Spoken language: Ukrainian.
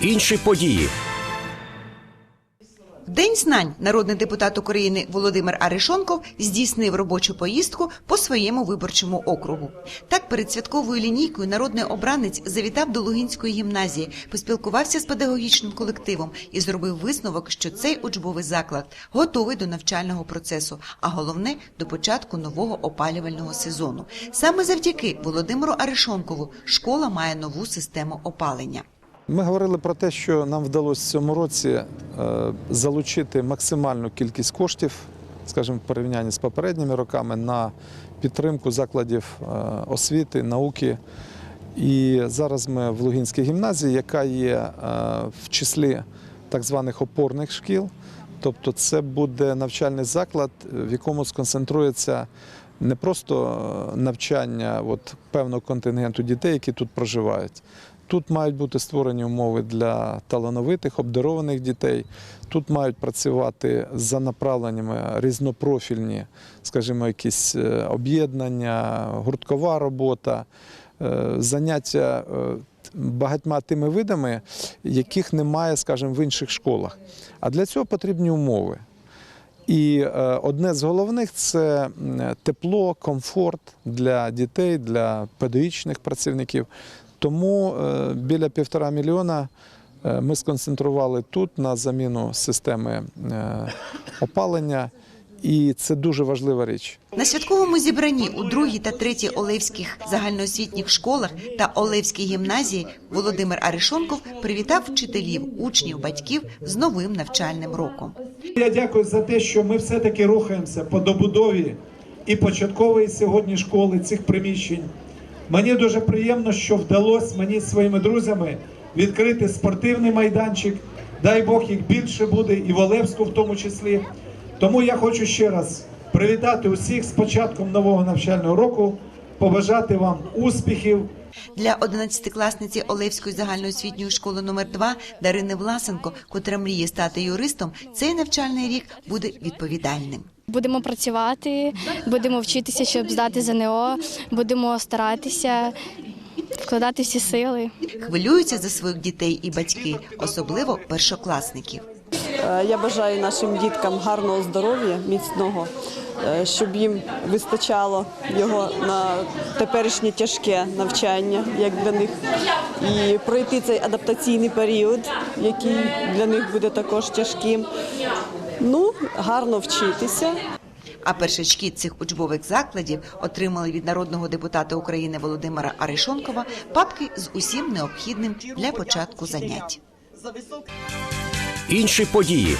Інші події. День знань народний депутат України Володимир Арешонков здійснив робочу поїздку по своєму виборчому округу. Так, перед святковою лінійкою народний обранець завітав до Лугинської гімназії, поспілкувався з педагогічним колективом і зробив висновок, що цей учбовий заклад готовий до навчального процесу, а головне до початку нового опалювального сезону. Саме завдяки Володимиру Арешонкову школа має нову систему опалення. Ми говорили про те, що нам вдалося в цьому році е, залучити максимальну кількість коштів, скажімо, в порівнянні з попередніми роками, на підтримку закладів е, освіти, науки. І зараз ми в Лугінській гімназії, яка є е, в числі так званих опорних шкіл. Тобто це буде навчальний заклад, в якому сконцентрується не просто е, навчання от, певного контингенту дітей, які тут проживають. Тут мають бути створені умови для талановитих, обдарованих дітей. Тут мають працювати за направленнями різнопрофільні, скажімо, якісь е, об'єднання, гурткова робота, е, заняття багатьма тими видами, яких немає, скажімо, в інших школах. А для цього потрібні умови. І е, одне з головних це тепло, комфорт для дітей, для педагогічних працівників. Тому е, біля півтора мільйона е, ми сконцентрували тут на заміну системи опалення, і це дуже важлива річ. На святковому зібранні у другій та третій Олевських загальноосвітніх школах та Олевській гімназії Володимир Арешонков привітав вчителів, учнів, батьків з новим навчальним роком. Я дякую за те, що ми все-таки рухаємося по добудові і початкової сьогодні школи цих приміщень. Мені дуже приємно, що вдалося мені зі своїми друзями відкрити спортивний майданчик. Дай Бог їх більше буде, і в Олевську в тому числі. Тому я хочу ще раз привітати усіх з початком нового навчального року, побажати вам успіхів, Для 11-класниці Олевської загальноосвітньої школи номер 2 Дарини Власенко, котра мріє стати юристом, цей навчальний рік буде відповідальним. Будемо працювати, будемо вчитися, щоб здати ЗНО, будемо старатися, вкладати всі сили. Хвилюються за своїх дітей і батьки, особливо першокласників. Е, Я бажаю нашим діткам гарного здоров'я, міцного, е, щоб їм вистачало його на теперішнє тяжке навчання, як для них, і пройти цей адаптаційний період, який для них буде також тяжким. Ну, гарно вчитися. А першачки цих учбових закладів отримали від народного депутата України Володимира Арешонкова папки з усім необхідним для початку занять. Інші події.